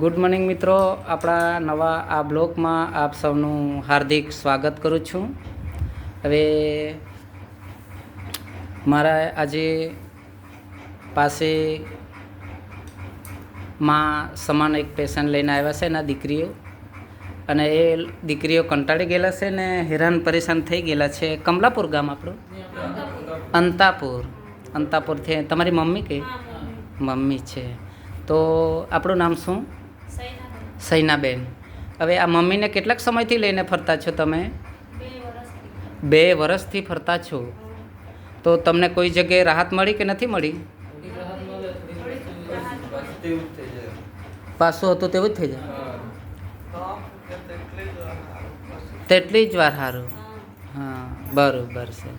Good morning મિત્રો. આપણા નવા આ બ્લોગમાં આપ સૌનું હાર્દિક સ્વાગત કરું છું. હવે મારા આજે પાસે માં સમાન એક પેશન્ટ લઈને આવ્યા છે એના દીકરીઓ. અને એ દીકરીઓ કંટાળી ગયેલા છે ને હેરાન પરેશાન થઈ ગયેલા છે. કમલાપુર ગામ આપણું? અંતાપુર. અંતાપુરથી તમારી મમ્મી કે? મમ્મી છે. તો આપણું નામ શું? સૈનાબેન. હવે આ મમ્મીને કેટલાક સમયથી લઈને ફરતા છો તમે? બે વર્ષથી ફરતા છો. તો તમને કોઈ જગ્યાએ રાહત મળી કે નથી મળી? પાછું હતું તેવું જ થઈ જાય. તેટલી જ વાર સારું હા, બરાબર છે.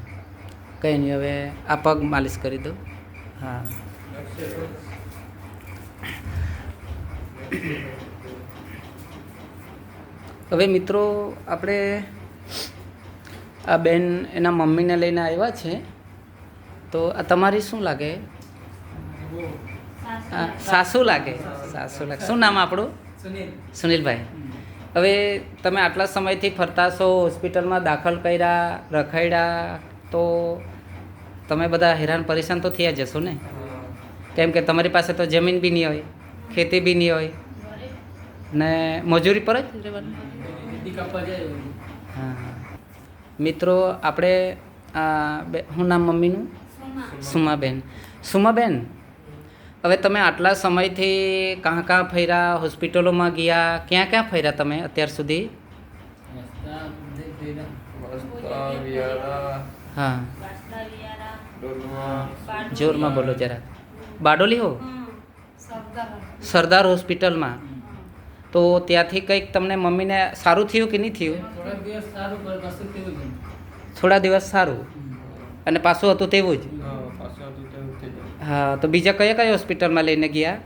કંઈ નહીં, હવે આ પગ માલિશ કરી દો હા. હવે મિત્રો આપણે આ બેન એના મમ્મીને લઈને આવ્યા છે. તો આ તમારી શું લાગે? સાસુ. લાગે? સાસુ લાગે. શું નામ આપણું? સુનિલભાઈ. હવે તમે આટલા સમયથી ફરતા છો હોસ્પિટલમાં દાખલ કર્યા રખાડ્યા તો તમે બધા હેરાન પરેશાન તો થયા જશો ને? કેમ કે તમારી પાસે તો જમીન બી નહીં હોય. ખેતી બી નહીં હોય. ને મજૂરી પર જ? રહેવાનું હા. મિત્રો આપણે હું નામ મમ્મીનું? સુમાબેન. સુમાબેન હવે તમે આટલા સમયથી કાં કાં ફર્યા હોસ્પિટલોમાં ગયા ક્યાં ક્યાં ફર્યા તમે અત્યાર સુધી? હા. જોરમાં બોલો જરા. બારડોલી હો? સરદાર હોસ્પિટલમાં. તો ત્યાંથી કંઈક તમને મમ્મીને સારું થયું કે નહીં થયું? થોડા દિવસ સારું અને પાછું હતું તેવું જ? હા, તો બીજા કયા કયા હોસ્પિટલમાં લઈને ગયા?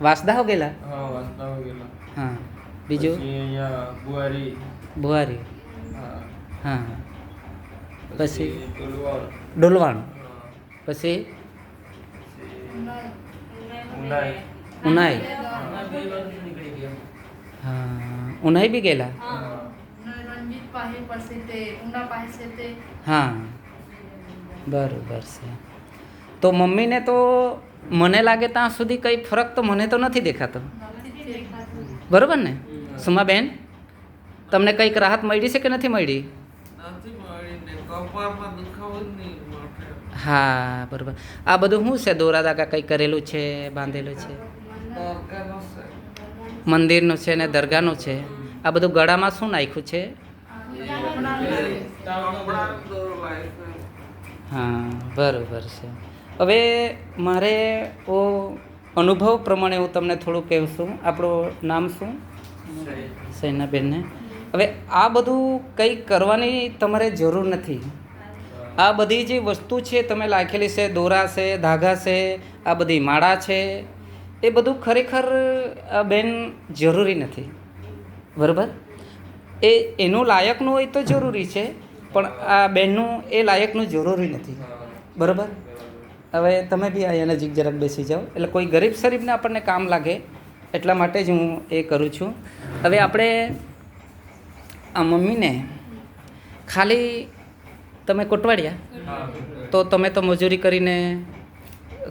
વાસદા. હો ગયેલા? હા બીજું? બુહારી. બુહારી. હા. હા. પછી? ડોલવાણ. પછી? ઉનાઈ. ઉનાઈ? હમણાં બે વાર નીકળી ગયો હા ઉનાઈ બી ગયેલા હા બરોબર છે. તો મમ્મીને તો મને લાગે ત્યાં સુધી કંઈ ફરક તો મને તો નથી દેખાતો. બરોબર ને? સુમાબેન તમને કંઈક રાહત મળી છે કે નથી મળી? કપાળમાં દુખાવો જ નહીં માથે હા બરોબર. આ બધું શું છે? દોરા દાગા કંઈ કરેલું છે બાંધેલું છે? મંદિરનું છે ને દરગાહનું છે. આ બધું ગળામાં શું નાખ્યું છે? હા બરોબર છે. હવે મારે ઓ અનુભવ પ્રમાણે હું તમને થોડું કહું છું આપણું નામ શું? સૈનાબેનને. હવે આ બધું કંઈ કરવાની તમારે જરૂર નથી. આ બધી જે વસ્તુ છે, તમે લાખેલી છે, દોરા છે, ધાગા છે, આ બધી માળા છે, એ બધું ખરેખર આ બેન, જરૂરી નથી. બરાબર? એ, એનું લાયકનું હોય તો જરૂરી છે, પણ આ બેનનું એ લાયકનું જરૂરી નથી. બરાબર? હવે તમે બી અહીંયા નજીક જરાક બેસી જાઓ. એટલે કોઈ ગરીબ શરીફને આપણને કામ લાગે, એટલા માટે જ હું એ કરું છું. હવે આપણે, આ મમ્મીને ખાલી તમે કોટવાડ્યા? તો તમે તો મજૂરી કરીને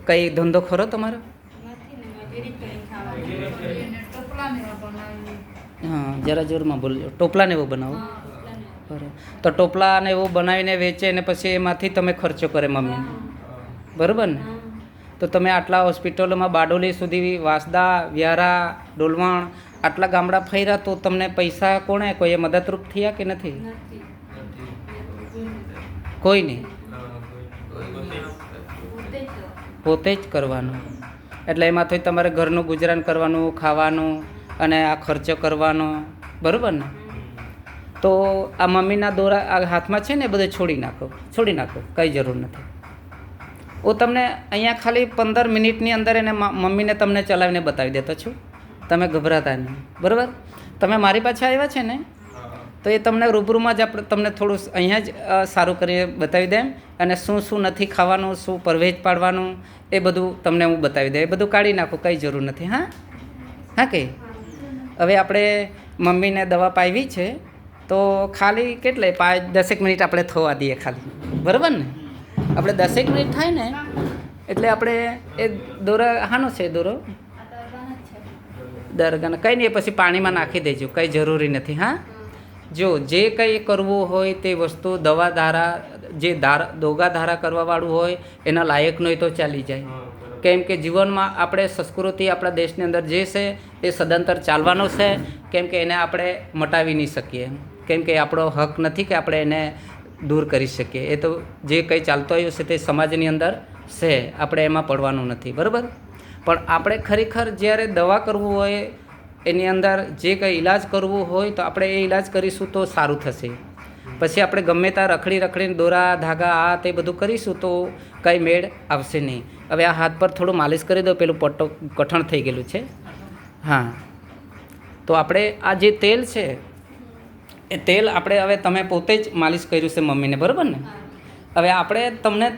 કંઈ ધંધો ખરો તમારો? હા, જરા જોરમાં બોલજો. ટોપલાને એવું બનાવો? તો ટોપલાને એવું બનાવીને વેચે ને પછી એમાંથી તમે ખર્ચો કરે મમ્મી બરાબર ને? તો તમે આટલા હોસ્પિટલોમાં બારડોલી સુધી વાસદા, વ્યારા, ડોલવાણ આટલા ગામડા ફર્યા તો તમને પૈસા કોણે, કોઈએ મદદરૂપ થયા કે નથી. કોઈ નહીં. પોતે જ કરવાનું. એટલે એમાંથી તમારે ઘરનું ગુજરાન કરવાનું, ખાવાનું અને આ ખર્ચો કરવાનો. બરાબર ને? તો આ મમ્મીના દોરા આ હાથમાં છે ને બધે છોડી નાખો છોડી નાખો, કંઈ જરૂર નથી. હું તમને અહીંયા ખાલી પંદર મિનિટની અંદર એને મમ્મીને તમને ચલાવીને બતાવી દેતો છું. તમે ગભરાતા નહીં. બરાબર? તમે મારી પાછા આવ્યા છે ને? તો એ તમને રૂબરૂમાં જ આપણે તમને થોડું અહીંયા જ સારું કરીને બતાવી દે. અને શું શું નથી ખાવાનું શું પરવેજ પાડવાનું એ બધું તમને હું બતાવી દઉં એ બધું કાઢી નાખું કંઈ જરૂર નથી હા? હા કે? હવે આપણે મમ્મીને દવા પાવી છે તો ખાલી કેટલે? પાંચ દસેક મિનિટ આપણે થવા દઈએ ખાલી. બરાબર ને? આપણે દસેક મિનિટ થાય ને એટલે આપણે એ દોરો હાનો છે દોરો? દરગાને કંઈ નહીં એ પછી પાણીમાં નાખી દેજો કંઈ જરૂરી નથી હા? જો જે કંઈ કરવું હોય તે વસ્તુ દવા ધારા જે ધારા દોગા ધારા કરવાવાળું હોય એના લાયક હોય તો ચાલી જાય. કેમ કે જીવનમાં આપણે સંસ્કૃતિ આપણા દેશની અંદર જે છે એ સદંતર ચાલવાનો છે. કેમ કે એને આપણે મટાવી નહીં શકીએ. કેમ કે આપણો હક નથી કે આપણે એને દૂર કરી શકીએ. એ તો જે કંઈ ચાલતો આવ્યું છે તે સમાજની અંદર છે. આપણે એમાં પડવાનું નથી. બરાબર? પણ આપણે ખરેખર જ્યારે દવા કરવું હોય એની અંદર જે કંઈ ઈલાજ કરવું હોય તો આપણે એ ઈલાજ કરીશું તો સારું થશે. પછી આપણે ગમે ત્યાં રખડી રખડીને દોરા, ધાગા, આ તે બધું કરીશું તો કંઈ મેળ આવશે નહીં. હવે આ હાથ પર થોડું માલિશ કરી દો, પેલું પટ્ટો કઠણ થઈ ગયેલું છે. હા. તો આપણે આ જે તેલ છે, એ તેલ આપણે હવે તમે પોતે જ માલિશ કર્યું છે મમ્મીને, બરાબર ને? હવે આપણે તમને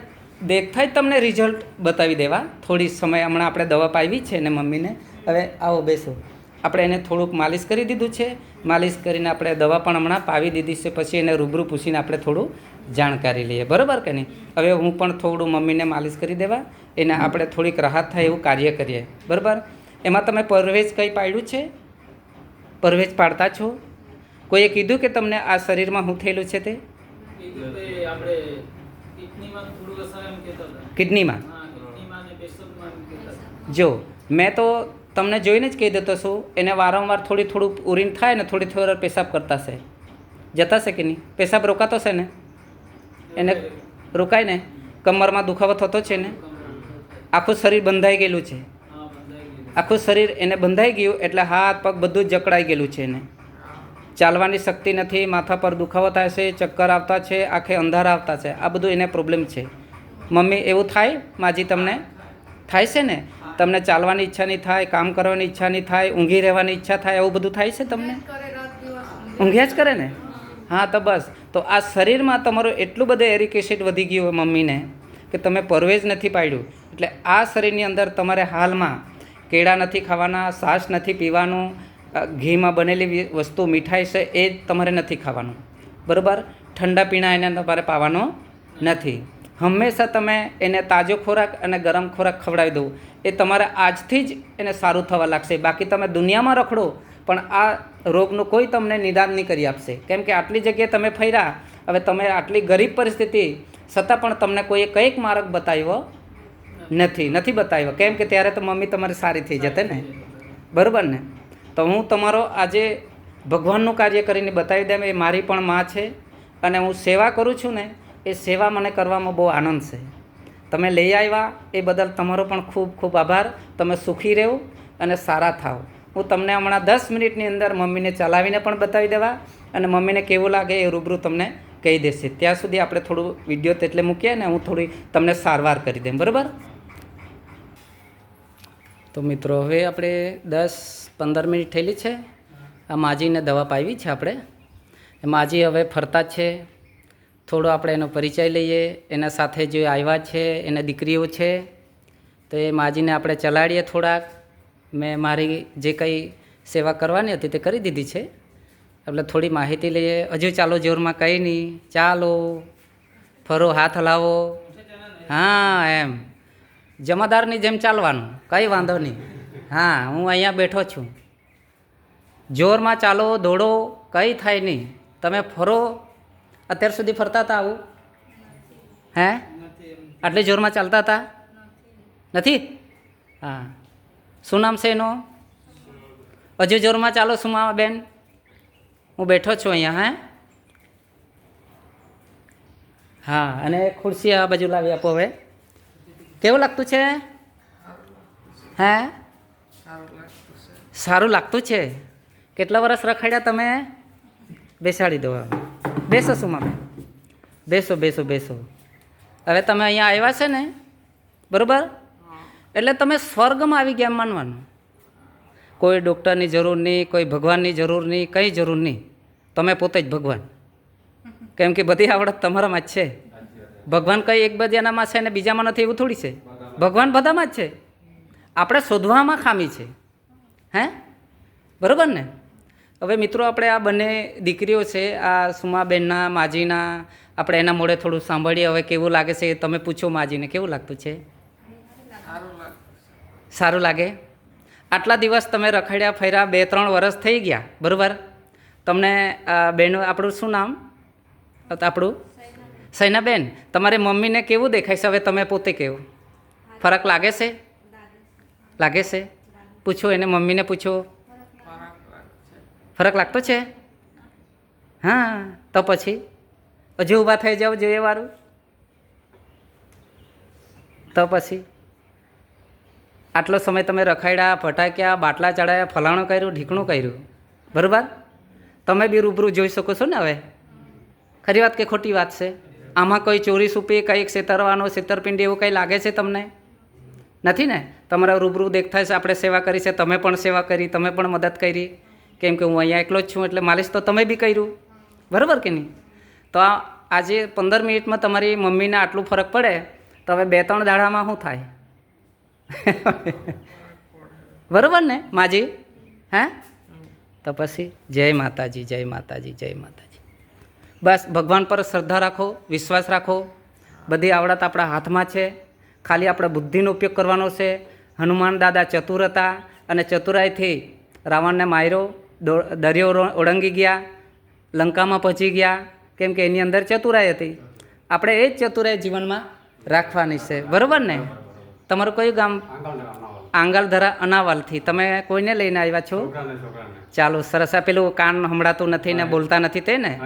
દેખાય તમને રિઝલ્ટ બતાવી દેવા. થોડી સમય હમણાં આપણે દવા પાવી છે ને મમ્મીને. હવે આવો બેસો. આપણે એને થોડુંક માલિશ કરી દીધું છે. માલિશ કરીને આપણે દવા પણ હમણાં પાવી દીધી છે. પછી એને રૂબરૂ પૂછીને આપણે થોડું જાણકારી લઈએ. બરાબર કે નહીં? હવે હું પણ થોડું મમ્મીને માલિશ કરી દેવા. એને આપણે થોડીક રાહત થાય એવું કાર્ય કરીએ. બરાબર? એમાં તમે પરવેજ કંઈ પાડ્યું છે? પરવેજ પાડતા છો? કોઈએ કીધું કે તમને આ શરીરમાં શું થયેલું છે તે? કિડનીમાં જો મેં તો તમને જોઈને જ કહી દેતો છું, એને વારંવાર થોડી થોડું ઉરીન થાય ને થોડી થોડી પેશાબ કરતા છે. જતા છે કે નહીં? પેશાબ રોકાતો છે ને? એને રોકાય ને? કમરમાં દુખાવો થતો છે ને? આખું શરીર બંધાઈ ગયેલું છે. આખું શરીર એને બંધાઈ ગયું એટલે હાથ પગ બધું જ જકડાઈ ગયેલું છે એને. ચાલવાની શક્તિ નથી, માથા પર દુખાવો થાય છે, ચક્કર આવતા છે, આંખે અંધારા આવતા છે. આ બધું એને પ્રોબ્લેમ છે. મમ્મી, એવું થાય? માજી તમને થાય છે ને? તમને ચાલવાની ઈચ્છા નહીં થાય, કામ કરવાની ઈચ્છા નહીં થાય, ઊંઘી રહેવાની ઈચ્છા થાય એવું બધું થાય છે તમને. ઊંઘ્યા જ કરે ને? હા, તો બસ. તો આ શરીરમાં તમારું એટલું બધું એરિક એસિડ વધી ગયું હોય મમ્મીને કે તમે પરવેજ નથી પાડ્યું. એટલે આ શરીરની અંદર તમારે હાલમાં કેળા નથી ખાવાના સાસ નથી પીવાનું ઘીમાં બનેલી વસ્તુ મીઠાઈ છે એ તમારે નથી ખાવાનું. બરાબર? ઠંડા પીણા એને તમારે પાવાનો નથી. હંમેશા તમે એને તાજો ખોરાક અને ગરમ ખોરાક ખવડાવી દો. એ તમારે આજથી જ એને સારું થવા લાગશે. બાકી તમે દુનિયામાં રખડો, પણ આ રોગનું કોઈ તમને નિદાન નહીં કરી આપશે. કેમ કે આટલી જગ્યાએ તમે ફર્યા, હવે તમે આટલી ગરીબ પરિસ્થિતિ, છતાં પણ તમને કોઈએ કંઈક માર્ગ બતાવ્યો નથી. નથી બતાવ્યો. કેમ કે ત્યારે તો મમ્મી તમારી સારી થઈ જતે ને? બરાબર ને? તો હું તમારો આજે ભગવાનનું કાર્ય કરીને બતાવી દઉં એ મારી પણ માં છે અને હું સેવા કરું છું ને એ સેવા મને કરવામાં બહુ આનંદ છે. તમે લઈ આવ્યા, એ બદલ તમારો પણ ખૂબ ખૂબ આભાર. તમે સુખી રહેવું અને સારા થાવ. હું તમને હમણાં દસ મિનિટની અંદર મમ્મીને ચલાવીને પણ બતાવી દેવા અને મમ્મીને કેવું લાગે એ રૂબરૂ તમને કહી દેશે. ત્યાં સુધી આપણે થોડું વીડિયો તેટલે મૂકીએ ને હું થોડી તમને સારવાર કરી દઉં બરાબર? તો મિત્રો, હવે આપણે દસ પંદર મિનિટ થયેલી છે. આ માજીને દવા પાવી છે આપણે. માજી હવે ફરતા છે. થોડો આપણે એનો પરિચય લઈએ. એના સાથે જે આવ્યા છે, એના દીકરીઓ છે, તો એ માજીને આપણે ચલાડીએ થોડાક. મેં મારી જે કંઈ સેવા કરવાની હતી તે કરી દીધી છે. એટલે થોડી માહિતી લઈએ. હજુ ચાલો જોરમાં કંઈ નહીં. ચાલો, ફરો, હાથ હલાવો. હા, એમ. જમાદારની જેમ ચાલવાનું. કંઈ વાંધો નહીં. હા, હું અહીંયા બેઠો છું. જોરમાં ચાલો, દોડો, કંઈ થાય નહીં. તમે ફરો અત્યાર સુધી ફરતા હતા આવું? હે? આટલી જોરમાં ચાલતા હતા? નથી? હા. શું નામ છે એનું? હજુ જોરમાં ચાલો સુમા બેન? હું બેઠો છું અહીંયા, હે? હા, અને ખુરશી આ બાજુ લાવી આપો હવે. કેવું લાગતું છે? હે? સારું લાગતું છે. કેટલા વર્ષ રખાડ્યા તમે? બેસાડી દો. બેસો સુમા બેસો બેસો બેસો. હવે તમે અહીંયા આવ્યા છે ને, બરાબર? એટલે તમે સ્વર્ગમાં આવી ગયા માનવાનું. કોઈ ડૉક્ટરની જરૂર નહીં, કોઈ ભગવાનની જરૂર નહીં, કંઈ જરૂર નહીં. તમે પોતે જ ભગવાન. કેમ કે બધી આવડત તમારામાં જ છે. ભગવાન કંઈ એક બધાનામાં છે ને બીજામાં નથી એવું થોડી છે? ભગવાન બધામાં જ છે. આપણે શોધવામાં ખામી છે. હે? બરાબર ને? હવે મિત્રો આપણે આ બંને દીકરીઓ છે, આ સુમાબેનના, માજીના, આપણે એના મોડે થોડું સાંભળીએ, હવે કેવું લાગે છે તમે પૂછો માજીને. કેવું લાગતું છે? સારું લાગે. આટલા દિવસ તમે રખડ્યા, ફર્યા, બે, ત્રણ વર્ષ થઈ ગયા, બરાબર? તમને બેનો, આપણું શું નામ? આપણું? સૈનાબેન. તમારી મમ્મીને કેવું દેખાય છે? હવે તમે પોતે કેવું? ફરક લાગે છે? લાગે છે? પૂછો એને, મમ્મીને પૂછો. ફરક લાગતો છે? હા, તો પછી? હજુ ઊભા થઈ જાઓ જોઈએ વારું તો પછી? આટલો સમય તમે રખાડ્યા ફટાક્યા, બાટલા ચડાયા, ફલાણું કર્યું, ઢીકણું કર્યું. બરાબર? તમે બી રૂબરૂ જોઈ શકો છો ને હવે? ખરી વાત કે ખોટી વાત છે? આમાં કોઈ ચોરી સુપી કંઈક છેતરવાનો, છેતરપિંડી એવું કંઈ લાગે છે તમને? નથી ને? તમારા રૂબરૂ દેખતા છે, આપણે સેવા કરી છે, તમે પણ સેવા કરી, તમે પણ મદદ કરી. કેમ કે હું અહીંયા એકલો જ છું એટલે માલિશ તો તમે બી કર્યું. બરાબર કે નહીં? તો આજે પંદર મિનિટમાં તમારી મમ્મીને આટલું ફરક પડે, તો હવે બે ત્રણ દાડામાં શું થાય? બરાબર ને, માજી? હે? તો પછી જય માતાજી જય માતાજી જય માતાજી. બસ, ભગવાન પર શ્રદ્ધા રાખો, વિશ્વાસ રાખો. બધી આવડત આપણા હાથમાં છે. ખાલી આપણે બુદ્ધિનો ઉપયોગ કરવાનો છે. હનુમાન દાદા ચતુર હતા અને ચતુરાઈથી રાવણને માર્યો. દરિયો ઓળંગી ગયા લંકામાં પહોંચી ગયા કેમ કે એની અંદર ચતુરાઈ હતી. આપણે એ જ ચતુરાઈ જીવનમાં રાખવાની છે. બરાબર ને? તમારું કયું ગામ? આંગલધરા અનાવાલથી. તમે કોઈને લઈને આવ્યા છો? ચાલો સરસ. આ પેલું કાન સંભળાતું નથી ને બોલતા નથી તે ને?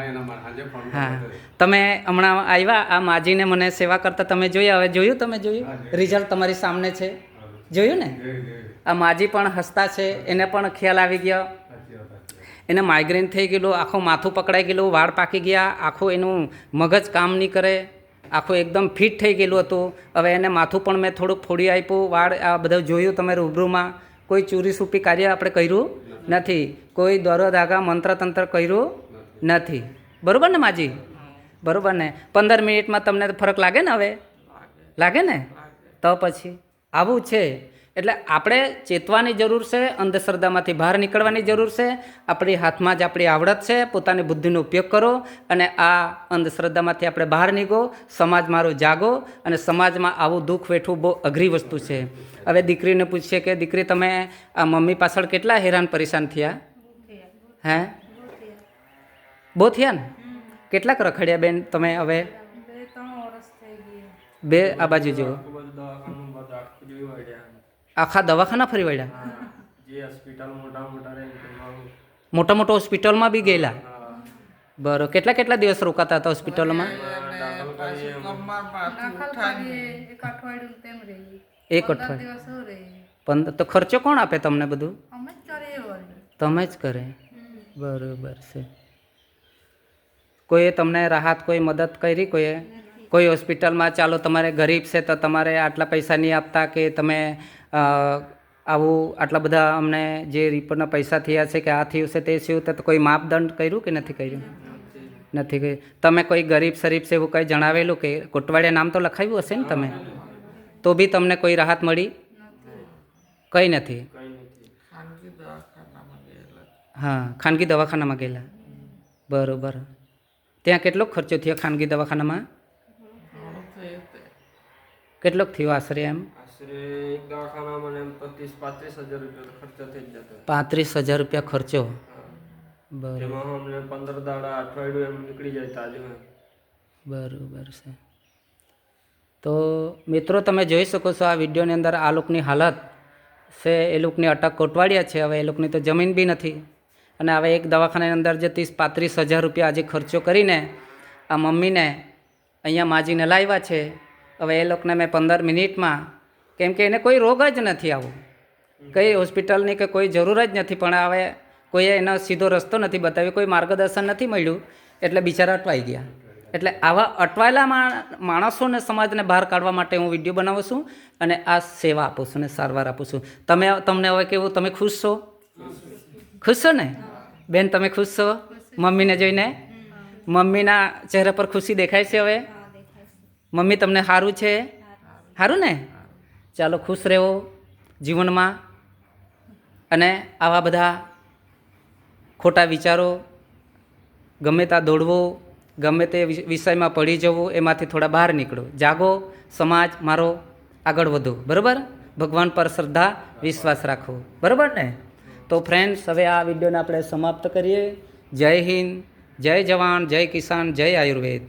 હા તમે હમણાં આવ્યા આ માજીને મને સેવા કરતા તમે જોયા. હવે જોયું તમે જોયું? રિઝલ્ટ તમારી સામે છે? જોયું ને? આ માજી પણ હસતા છે એને પણ ખ્યાલ આવી ગયો. એને માઇગ્રેન થઈ ગયેલું, આખો માથું પકડાઈ ગયેલું, વાળ પાકી ગયા, આખું એનું મગજ કામ નહીં કરે, આખું એકદમ ફિટ થઈ ગયેલું હતું. હવે એને માથું પણ મેં થોડુંક ફોડી આપ્યું, વાળ આ બધું જોયું તમે રૂબરૂમાં. કોઈ ચોરી સૂપી કાર્ય આપણે કર્યું નથી. કોઈ દોરો ધાગા મંત્ર તંત્ર કર્યું નથી. બરાબર ને માજી? બરાબર ને? પંદર મિનિટમાં તમને ફરક લાગે ને હવે? લાગે ને? તો પછી આવું છે. એટલે આપણે ચેતવાની જરૂર છે અંધશ્રદ્ધામાંથી બહાર નીકળવાની જરૂર છે આપણી હાથમાં જ આપણી આવડત છે પોતાની બુદ્ધિનો ઉપયોગ કરો અને આ અંધશ્રદ્ધામાંથી આપણે બહાર નીકળો સમાજ મારો જાગો અને સમાજમાં આવું દુઃખ વેઠવું બહુ અઘરી વસ્તુ છે. હવે દીકરીને પૂછીએ કે દીકરી તમે આ મમ્મી પાછળ કેટલા હેરાન પરેશાન થયા? હે? બહુ થયા ને? કેટલાક રખડ્યા બેન તમે હવે? બે આ બાજુ જુઓ. આખા દવાખાના ફરી વળ્યા? મોટા મોટા હોસ્પિટલમાં બી. ગયેલા? બરો કેટલા કેટલા દિવસ રોકાતા હતા હોસ્પિટલમાં એક અઠવાડિયું તો ખર્ચો કોણ આપે તમને બધું? તમે જ કરે? બરોબર છે. કોઈએ તમને રાહત કોઈ મદદ કરી કોઈએ? કોઈ હોસ્પિટલમાં ચાલો તમારે ગરીબ છે તો તમારે આટલા પૈસા નહીં આપતા કે તમે આવું આટલા બધા અમને જે રિપોર્ટના પૈસા થયા છે કે આ થયું છે તે થયું તો કોઈ માપદંડ કર્યું કે નથી કર્યું? નથી કર્યું. તમે કોઈ ગરીબ શરીફ છે એવું કંઈ જણાવેલું કે કોટવાડિયા નામ તો લખાવ્યું હશે ને તમે? તો બી તમને કોઈ રાહત મળી? કંઈ નથી. હા, ખાનગી દવાખાનામાં ગયેલા. બરોબર. ત્યાં કેટલો ખર્ચો થયો ખાનગી દવાખાનામાં? કેટલોક થયો આશરે એમ? પાંત્રીસ હજાર રૂપિયા ખર્ચો બરોબર છે. તો મિત્રો તમે જોઈ શકો છો આ વિડીયોની અંદર આ લોકોની હાલત છે. એ લોકોની અટક કોટવાડિયા છે. હવે એ લોકોની તો જમીન બી નથી. અને હવે એક દવાખાનાની અંદર જે ત્રીસ પાંત્રીસ હજાર રૂપિયા આજે ખર્ચો કરીને આ મમ્મીને અહીંયા માજીને લાવ્યા છે. હવે એ લોકોને મેં પંદર મિનિટમાં કેમ કે એને કોઈ રોગ જ નથી આવું. કઈ હોસ્પિટલની કે કોઈ જરૂર જ નથી પણ હવે કોઈએ એનો સીધો રસ્તો નથી બતાવ્યો કોઈ માર્ગદર્શન નથી મળ્યું એટલે બિચારા અટવાઈ ગયા. એટલે આવા અટવાયેલા મા- માણસોને સમાજને બહાર કાઢવા માટે હું વીડિયો બનાવું છું અને આ સેવા આપું છું ને સારવાર આપું છું. તમે તમને હવે કેવું તમે ખુશ છો? ખુશ છો ને? બેન તમે ખુશ છો? મમ્મીને જોઈને? મમ્મીના ચહેરા પર ખુશી દેખાય છે હવે? મમ્મી તમને સારું છે? સારું ને? ચાલો ખુશ રહેવો જીવનમાં. અને આવા બધા ખોટા વિચારો ગમે ત્યાં દોડવો ગમે તે વિષયમાં પડી જવું એમાંથી થોડા બહાર નીકળો. જાગો સમાજ મારો આગળ વધો. બરાબર? ભગવાન પર શ્રદ્ધા વિશ્વાસ રાખો. બરાબર ને? તો ફ્રેન્ડ્સ હવે આ વિડીયોને આપણે સમાપ્ત કરીએ. જય હિન્દ જય જવાન જય કિસાન જય આયુર્વેદ.